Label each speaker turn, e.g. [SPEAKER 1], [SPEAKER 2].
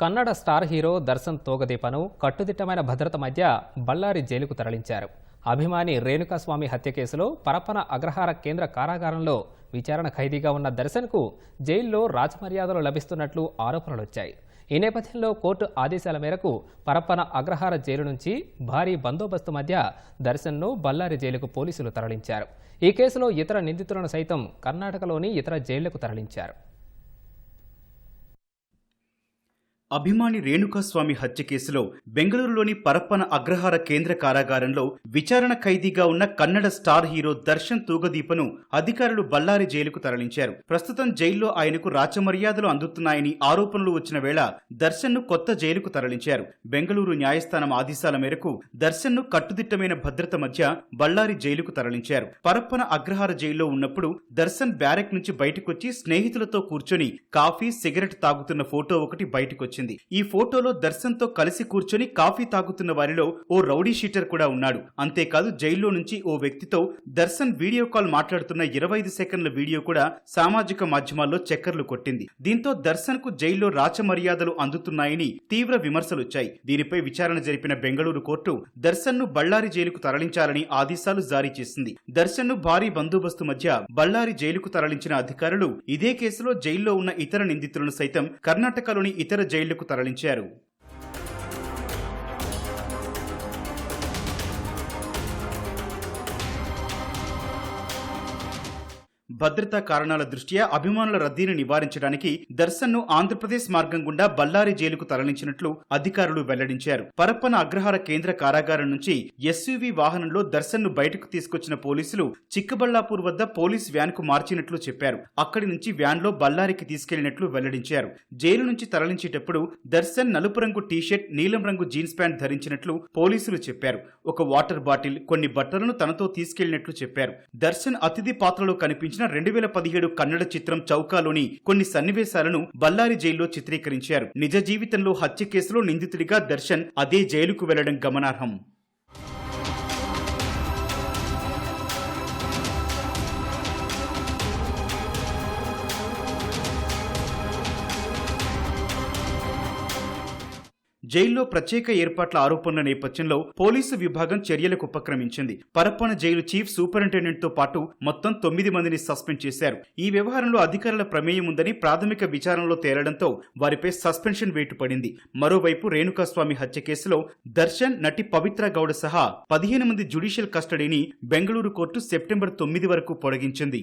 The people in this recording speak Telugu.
[SPEAKER 1] కన్నడ స్టార్ హీరో దర్శన్ తోగదీపను కట్టుదిట్టమైన భద్రత మధ్య బళ్ళారి జైలుకు తరలించారు. అభిమాని రేణుకాస్వామి హత్య కేసులో పరప్పన అగ్రహార కేంద్ర కారాగారంలో విచారణ ఖైదీగా ఉన్న దర్శన్కు జైల్లో రాజమర్యాదలు లభిస్తున్నట్లు ఆరోపణలొచ్చాయి. ఈ నేపథ్యంలో కోర్టు ఆదేశాల మేరకు పరప్పన అగ్రహార జైలు నుంచి భారీ బందోబస్తు మధ్య దర్శన్ను బళ్ళారి జైలుకు పోలీసులు తరలించారు. ఈ కేసులో ఇతర నిందితులను సైతం కర్ణాటకలోని ఇతర జైళ్ళకు తరలించారు.
[SPEAKER 2] అభిమాని రేణుకాస్వామి హత్య కేసులో బెంగళూరులోని పరప్పన అగ్రహార కేంద్ర కారాగారంలో విచారణ ఖైదీగా ఉన్న కన్నడ స్టార్ హీరో దర్శన్ తూగదీపను అధికారులు బళ్ళారి జైలుకు తరలించారు. ప్రస్తుతం జైల్లో ఆయనకు రాచమర్యాదలు అందుతున్నాయని ఆరోపణలు వచ్చిన వేళ దర్శన్ను కొత్త జైలుకు తరలించారు. బెంగళూరు న్యాయస్థానం ఆదేశాల మేరకు దర్శన్ను కట్టుదిట్టమైన భద్రత మధ్య బళ్ళారి జైలుకు తరలించారు. పరప్పన అగ్రహార జైల్లో ఉన్నప్పుడు దర్శన్ బ్యారెక్ నుంచి బయటకొచ్చి స్నేహితులతో కూర్చొని కాఫీ సిగరెట్ తాగుతున్న ఫోటో ఒకటి బయటకొచ్చింది. ఈ ఫోటోలో దర్శన్తో కలిసి కూర్చొని కాఫీ తాగుతున్న వారిలో ఓ రౌడీ షీటర్ కూడా ఉన్నాడు. అంతేకాదు జైల్లో నుంచి ఓ వ్యక్తితో దర్శన్ వీడియో కాల్ మాట్లాడుతున్న ఇరవై ఐదు సెకండ్ల వీడియో కూడా సామాజిక మాధ్యమాల్లో చక్కర్లు కొట్టింది. దీంతో దర్శన్కు జైల్లో రాచమర్యాదలు అందుతున్నాయని తీవ్ర విమర్శలొచ్చాయి దీనిపై విచారణ జరిపిన బెంగళూరు కోర్టు దర్శన్ను బళ్ళారి జైలుకు తరలించాలని ఆదేశాలు జారీ చేసింది. దర్శన్ను భారీ బందోబస్తు మధ్య బళ్ళారి జైలుకు తరలించిన అధికారులు ఇదే కేసులో జైల్లో ఉన్న ఇతర నిందితులను సైతం కర్ణాటకలోని ఇతర జైలు జైళ్ళకు తరలించారు. భద్రతా కారణాల దృష్ట్యా అభిమానుల రద్దీని నివారించడానికి దర్శన్ను ఆంధ్రప్రదేశ్ మార్గం గుండా బళ్ళారి జైలుకు తరలించినట్లు అధికారులు వెల్లడించారు. పరప్పన అగ్రహార కేంద్ర కారాగారం నుంచి ఎస్యూవీ వాహనంలో దర్శన్ను బయటకు తీసుకొచ్చిన పోలీసులు చిక్కబళ్ళాపూర్ వద్ద పోలీస్ వ్యాన్కు మార్చినట్లు చెప్పారు. అక్కడి నుంచి వ్యాన్లో బళ్ళారికి తీసుకెళ్ళినట్లు వెల్లడించారు. జైలు నుంచి తరలించేటప్పుడు దర్శన్ నలుపు రంగు టీషర్ట్ నీలం రంగు జీన్స్ ప్యాంట్ ధరించినట్లు పోలీసులు చెప్పారు. ఒక వాటర్ బాటిల్ కొన్ని బట్టలను తనతో తీసుకెళ్ళినట్లు చెప్పారు. దర్శన్ అతిథి పాత్రలో కనిపించిన రెండు వేల పదిహేడు కన్నడ చిత్రం చౌకాలోని కొన్ని సన్నివేశాలను బల్లారి జైల్లో చిత్రీకరించారు. నిజ జీవితంలో హత్య కేసులో నిందితుడిగా దర్శన్ అదే జైలుకు వెళ్ళడం గమనార్హం. జైల్లో ప్రత్యేక ఏర్పాట్ల ఆరోపణల నేపథ్యంలో పోలీసు విభాగం చర్యలకు ఉపక్రమించింది. పరప్పన జైలు చీఫ్ సూపరింటెండెంట్తో పాటు మొత్తం తొమ్మిది మందిని సస్పెండ్ చేశారు. ఈ వ్యవహారంలో అధికారుల ప్రమేయం ఉందని ప్రాథమిక విచారణలో తేలడంతో వారిపై సస్పెన్షన్ వేటు పడింది మరోవైపు రేణుకాస్వామి హత్య కేసులో దర్శన్ నటి పవిత్ర గౌడ సహా పదిహేను మంది జ్యుడిషియల్ కస్టడీని బెంగళూరు కోర్టు సెప్టెంబర్ తొమ్మిది వరకు పొడిగించింది.